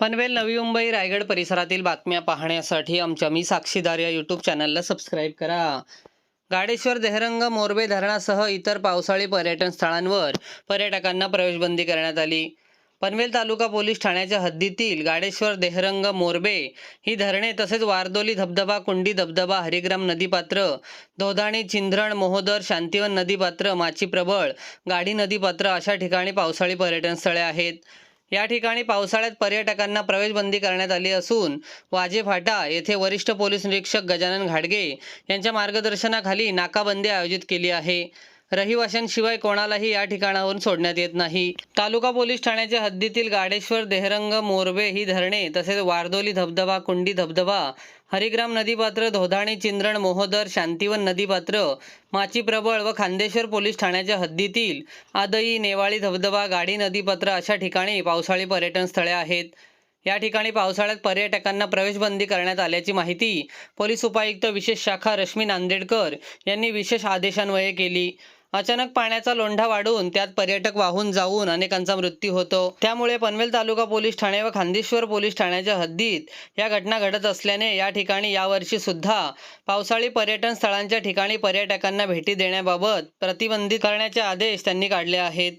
पनवेल नवी मुंबई रायगड परिसरातील बातम्या पाहण्यासाठी आमच्या मी साक्षीदार या यूट्यूब चॅनलला सबस्क्राईब करा. गाडेश्वर देहरंग मोरबे धरणासह इतर पावसाळी पर्यटन स्थळांवर पर्यटकांना प्रवेशबंदी करण्यात आली. पनवेल तालुका पोलीस ठाण्याच्या हद्दीतील गाडेश्वर देहरंग मोरबे ही धरणे तसेच वारदोली धबधबा कुंडी धबधबा हरिग्राम नदीपात्र दोधाणी चिंधरण मोहोदर शांतिवन नदीपात्र माची प्रबळ गाढी नदीपात्र अशा ठिकाणी पावसाळी पर्यटन स्थळे आहेत. या ठिकाणी पावसाळ्यात पर्यटकांना प्रवेशबंदी करण्यात आली असून वाजे फाटा येथे वरिष्ठ पोलीस निरीक्षक गजानन घाडगे यांच्या मार्गदर्शनाखाली नाकाबंदी आयोजित केली आहे. रहिवाशांशिवाय कोणालाही या ठिकाणावरून सोडण्यात येत नाही. तालुका पोलीस ठाण्याच्या हद्दीतील गाडेश्वर देहरंग मोरबे ही धरणे तसेच वारदोली धबधबा कुंडी धबधबा हरिग्राम नदीपात्र धोधाणी चिंद्रण मोहोदर शांतिवन नदीपात्र माची प्रबळ व खांदेश्वर पोलीस ठाण्याच्या हद्दीतील आदई नेवाळी धबधबा गाडी नदीपात्र अशा ठिकाणी पावसाळी पर्यटन स्थळे आहेत. या ठिकाणी पावसाळ्यात पर्यटकांना प्रवेशबंदी करण्यात आल्याची माहिती पोलीस उपायुक्त विशेष शाखा रश्मी नांदेडकर यांनी विशेष आदेशान्वये केली. अचानक पाण्याचा लोंढा वाढून त्यात पर्यटक वाहून जाऊन अनेकांचा मृत्यू होतो. त्यामुळे पनवेल तालुका पोलीस ठाणे व खांदेश्वर पोलीस ठाण्याच्या हद्दीत या घटना घडत असल्याने या ठिकाणी यावर्षी सुद्धा पावसाळी पर्यटन स्थळांच्या ठिकाणी पर्यटकांना भेटी देण्याबाबत प्रतिबंधित करण्याचे आदेश त्यांनी काढले आहेत.